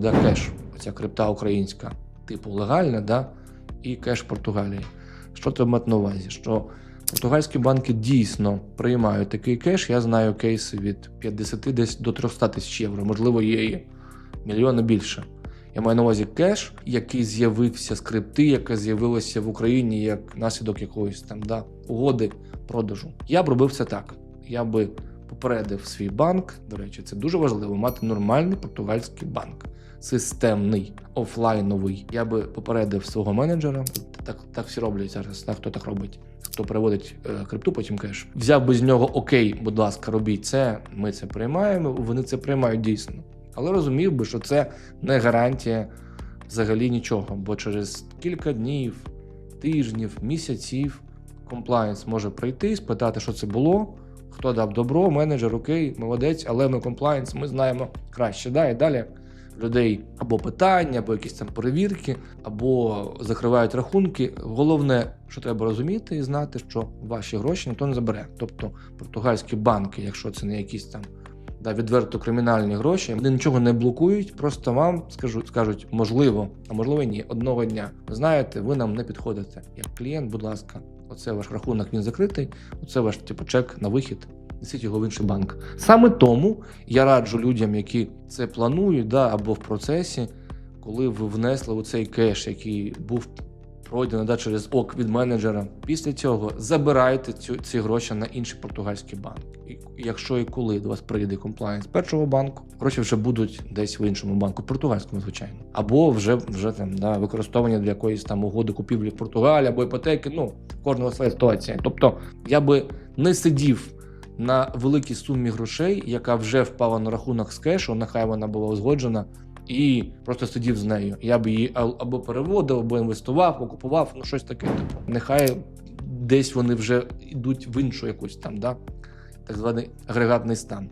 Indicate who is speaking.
Speaker 1: цього, кеш, оця крипта українська, типу легальна, да, і кеш Португалії. Що треба мати на увазі? Що португальські банки дійсно приймають такий кеш. Я знаю кейси від 50 десь до 300 тисяч євро, можливо, є і мільйона більше. Я маю на увазі кеш, який з'явився з крипти, яка з'явилася в Україні як наслідок якоїсь там да, угоди продажу. Я б робив це так. Я би попередив свій банк. До речі, це дуже важливо мати нормальний португальський банк, системний, офлайновий. Я би попередив свого менеджера. Так, так всі роблять зараз. Хто так робить? Хто переводить е, крипту, потім кеш. Взяв би з нього окей, будь ласка, робіть це. Ми це приймаємо. Вони це приймають дійсно. Але розумів би, що це не гарантія взагалі нічого, бо через кілька днів, тижнів, місяців комплаєнс може прийти, спитати, що це було, хто дав добро, менеджер, окей, молодець, але ми комплаєнс, ми знаємо краще. Да? І далі людей або питання, або якісь там перевірки, або закривають рахунки. Головне, що треба розуміти і знати, що ваші гроші ніхто не забере. Тобто португальські банки, якщо це не якісь там да, відверто кримінальні гроші, вони нічого не блокують, просто вам скажуть, скажуть, можливо, а можливо ні, одного дня. Ви знаєте, ви нам не підходите. Як клієнт, будь ласка, оце ваш рахунок, він закритий, оце ваш типу чек на вихід. Несіть його в інший банк. Саме тому я раджу людям, які це планують, да, або в процесі, коли ви внесли у цей кеш, який був пройдено да, через ок від менеджера. Після цього забирайте цю, ці гроші на інший португальський банк. І якщо і коли до вас прийде комплаєнс першого банку, гроші вже будуть десь в іншому банку, португальському, звичайно, або вже вже там да, використовані для якоїсь там угоди купівлі в Португалії або іпотеки. Ну кожного своя ситуація. Тобто я би не сидів. На великій сумі грошей, яка вже впала на рахунок з кешу, нехай вона була узгоджена, і просто сидів з нею. Я б її або переводив, або інвестував, окупував, ну щось таке. Типу. Нехай десь вони вже йдуть в іншу якусь там, да? так званий агрегатний стан.